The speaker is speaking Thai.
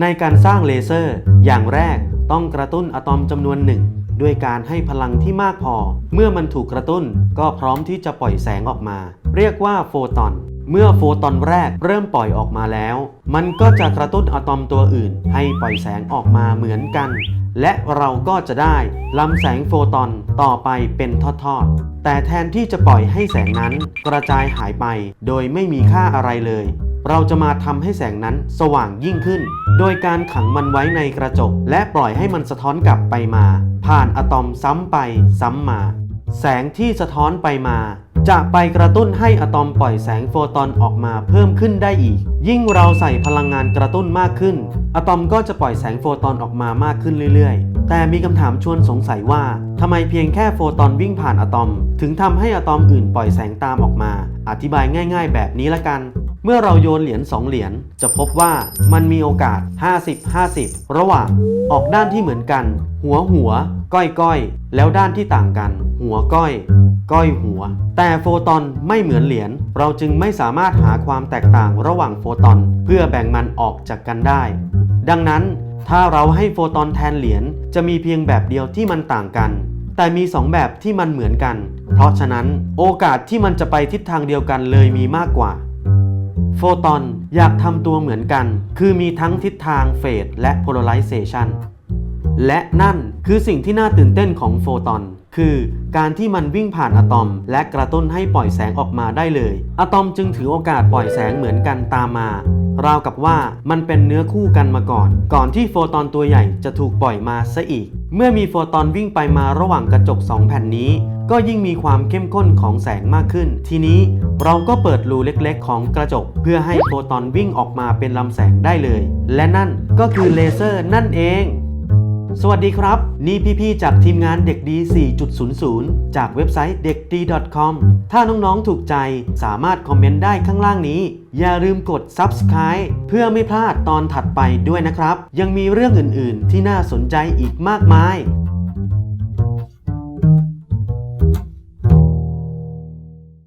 ในการสร้างเลเซอร์ อย่างแรกต้องกระตุ้นอะตอมจำนวนหนึ่งด้วยการให้พลังที่มากพอ เมื่อมันถูกกระตุ้นก็พร้อมที่จะปล่อยแสงออกมา เรียกว่าโฟตอน เมื่อโฟตอนแรกเริ่มปล่อยออกมาแล้ว มันก็จะกระตุ้นอะตอมตัวอื่น ให้ปล่อยแสงออกมาเหมือนกัน และเราก็จะได้ลำแสงโฟตอนต่อไปเป็นทอดๆ แต่แทนที่จะปล่อยให้แสงนั้นกระจายหายไป โดยไม่มีค่าอะไรเลย เราจะมาทำให้แสงนั้นสว่างยิ่งขึ้น โดยการขังมันไว้ในกระจก และปล่อยให้มันสะท้อนกลับไปมา ผ่านอะตอมซ้ำไปซ้ำมา แสงที่สะท้อนไปมา จะไปกระตุ้นให้อะตอมปล่อยแสงโฟตอนออกมาเพิ่มขึ้นได้อีก ยิ่งเราใส่พลังงานกระตุ้นมากขึ้น อะตอมก็จะปล่อยแสงโฟตอนออกมามากขึ้นเรื่อยๆแต่มีคำถามชวนสงสัยว่าทำไมเพียงแค่โฟตอนวิ่งผ่านอะตอม ถึงทำให้อะตอมอื่นปล่อยแสงตามออกมา อธิบายง่าย ๆ แบบนี้ละกัน มื่อเราโยนเหรียญ2เหรียญจะพบว่ามันมีโอกาส 50-50 ระหว่างออกด้านที่เหมือนกัน หัวหัว ก้อยก้อยแล้วด้านที่ต่างกัน หัวก้อย ก้อยหัว แต่โฟตอนไม่เหมือนเหรียญเราจึงไม่สามารถหาความแตกต่างระหว่างโฟตอน เพื่อแบ่งมันออกจากกันได้ ดังนั้นถ้าเราให้โฟตอนแทนเหรียญจะมีเพียงแบบเดียวที่มันต่างกัน แต่มี 2 แบบที่มันเหมือนกัน เพราะฉะนั้นโอกาสที่มันจะไปทิศทางเดียวกันเลยมีมากกว่า โฟตอนอยากทำตัวเหมือนกัน คือมีทั้งทิศทางเฟสและ polarization และนั่นคือสิ่งที่น่าตื่นเต้นของโฟตอน คือการที่มันวิ่งผ่านอะตอม และกระตุ้นให้ปล่อยแสงออกมาได้เลย อะตอมจึงถือโอกาสปล่อยแสงเหมือนกันตามมาราวกับว่ามันเป็นเนื้อคู่กันมาก่อน ก่อนที่โฟตอนตัวใหญ่จะถูกปล่อยมาซะอีก เมื่อมีโฟตอนวิ่งไปมาระหว่างกระจก 2 แผ่นนี้ ก็ยิ่งมีความเข้มข้นของแสงมากขึ้น ทีนี้เราก็เปิดรูเล็กๆ ของกระจก เพื่อให้โฟตอนวิ่งออกมาเป็นลำแสงได้เลย และนั่นก็คือเลเซอร์นั่นเอง สวัสดีครับ นี่พี่ๆจากทีมงานเด็กดี 4.00 จากเว็บไซต์เด็กดี .com ถ้าน้องๆถูกใจสามารถคอมเมนต์ได้ข้างล่างนี้ อย่าลืมกด subscribe เพื่อไม่พลาดตอนถัดไปด้วยนะครับ ยังมีเรื่องอื่นๆ ที่น่าสนใจอีกมากมาย